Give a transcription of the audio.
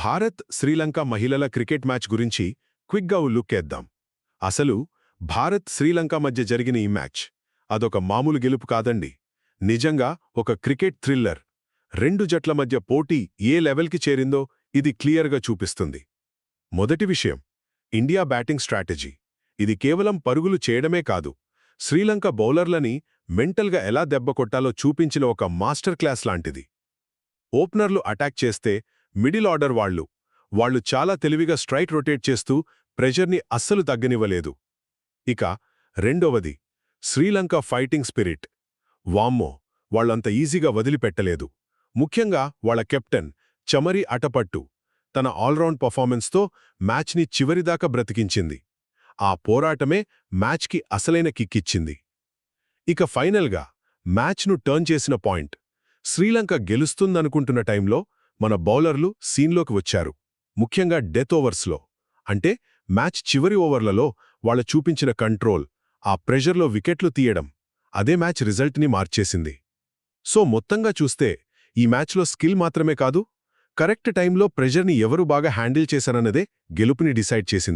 భారత్ శ్రీలంక మహిళల cricket match గురించి క్విక్గా ఓ అసలు భారత్ శ్రీలంక మధ్య జరిగిన ఈ మ్యాచ్ అదొక మామూలు గెలుపు కాదండి. నిజంగా ఒక క్రికెట్ థ్రిల్లర్. రెండు జట్ల మధ్య పోటీ ఏ లెవెల్కి చేరిందో ఇది క్లియర్గా చూపిస్తుంది. మొదటి విషయం ఇండియా బ్యాటింగ్ స్ట్రాటజీ. ఇది కేవలం పరుగులు చేయడమే కాదు శ్రీలంక బౌలర్లని మెంటల్గా ఎలా దెబ్బ కొట్టాలో చూపించిన ఒక మాస్టర్ క్లాస్ లాంటిది. ఓపెనర్లు అటాక్ చేస్తే మిడిల్ ఆర్డర్ వాళ్ళు. వాళ్ళు చాలా తెలివిగా స్ట్రైట్ రొటేట్ చేస్తూ ప్రెషర్ని అస్సలు తగ్గనివ్వలేదు. ఇక రెండవది శ్రీలంక ఫైటింగ్ స్పిరిట్. వామ్మో! వాళ్ళంత ఈజీగా వదిలిపెట్టలేదు. ముఖ్యంగా వాళ్ళ కెప్టెన్ చమరి అటపట్టు తన ఆల్రౌండ్ పర్ఫార్మెన్స్తో మ్యాచ్ని చివరిదాకా బ్రతికించింది. ఆ పోరాటమే మ్యాచ్కి అసలైన కిక్కిచ్చింది. ఇక ఫైనల్గా మ్యాచ్ను టర్న్ చేసిన పాయింట్. శ్రీలంక గెలుస్తుందనుకుంటున్న టైంలో మన బౌలర్లు సీన్లోకి వచ్చారు. ముఖ్యంగా డెత్ ఓవర్స్లో. అంటే మ్యాచ్ చివరి ఓవర్లలో వాళ్ళ చూపించిన కంట్రోల్ ఆ ప్రెషర్లో వికెట్లు తీయడం అదే మ్యాచ్ రిజల్ట్ని మార్చేసింది. సో మొత్తంగా చూస్తే ఈ మ్యాచ్లో స్కిల్ మాత్రమే కాదు కరెక్ట్ టైంలో ప్రెషర్ని ఎవరు బాగా హ్యాండిల్ చేశారన్నదే గెలుపుని డిసైడ్ చేసింది.